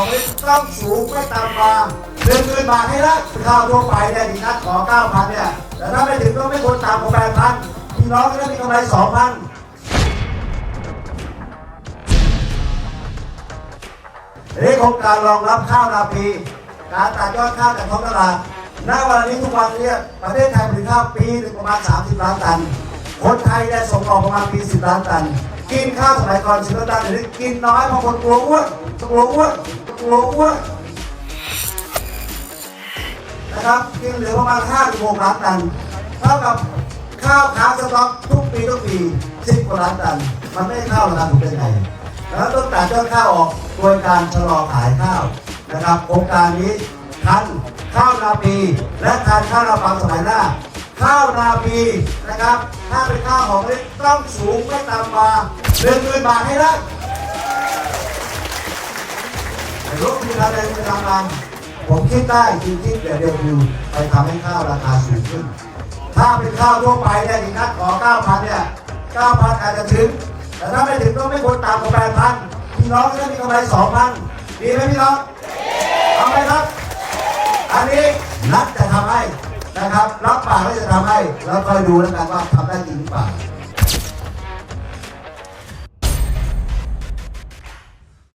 ของลิตรต้องสูงไม่ต่ำกว่าหนึ่งหมื่นบาทให้ได้ข้าวทั่วไปเนี่ยดีนัดขอเก้าพันเนี่ยแต่ถ้าไม่ถึงก็ไม่ควรต่ำกว่าแปดพันพี่น้องก็ได้มีกำไรสองพันนี่โครงการรองรับข้าวนาปี การตัดยอดข้าวจากท้องตลาดณวันนี้ทุกวันเนี่ยประเทศไทยผลิตข้าวปีหนึ่งประมาณ 30 ล้านตัน คนไทยได้ส่งออกประมาณปี 10 ล้านตัน กินข้าวสมัยก่อน10ล้านตันเดี๋ยวนี้กินน้อยเพราะคนกลัวอ้วนกลัวอ้วนกลัวอ้วนนะครับกินเหลือประมาณ5-6ล้านตันเท่ากับข้าวค้างสต็อกทุกปีทุกปี10กว่าล้านตัน มันไม่เข้าราคาถูกได้ไงแล้วต้องตัดยอดข้าวออกโดยการชะลอขายข้าวนะครับโครงการนี้ทันข้าวนาปีและทันข้าวนาปังสมัยหน้า ข้าวนาปีนะครับ ถ้าเป็นข้าวหอมมะลิต้องสูงไม่ต่ำกว่าหนึ่งหมื่นบาทให้ได้แต่ลูกที่ทำเองจะทำงานผมคิดได้จริงๆเดี๋ยวเดียวคือไปทำให้ข้าวราคาสูงขึ้น ถ้าเป็นข้าวทั่วไปเนี่ยอีกนัดขอ9,000เนี่ย9,000อาจจะถึง แต่ถ้าไม่ถึงก็ไม่ควรต่ำกว่า8,000พี่น้องก็ได้มีกำไร2,000ดีไหมพี่น้องเอาไหมครับ อันนี้นัดจะทำให้ นะครับ รับปากว่าจะทำให้ แล้วคอยดูแล้วกันว่าทำได้จริงหรือเปล่า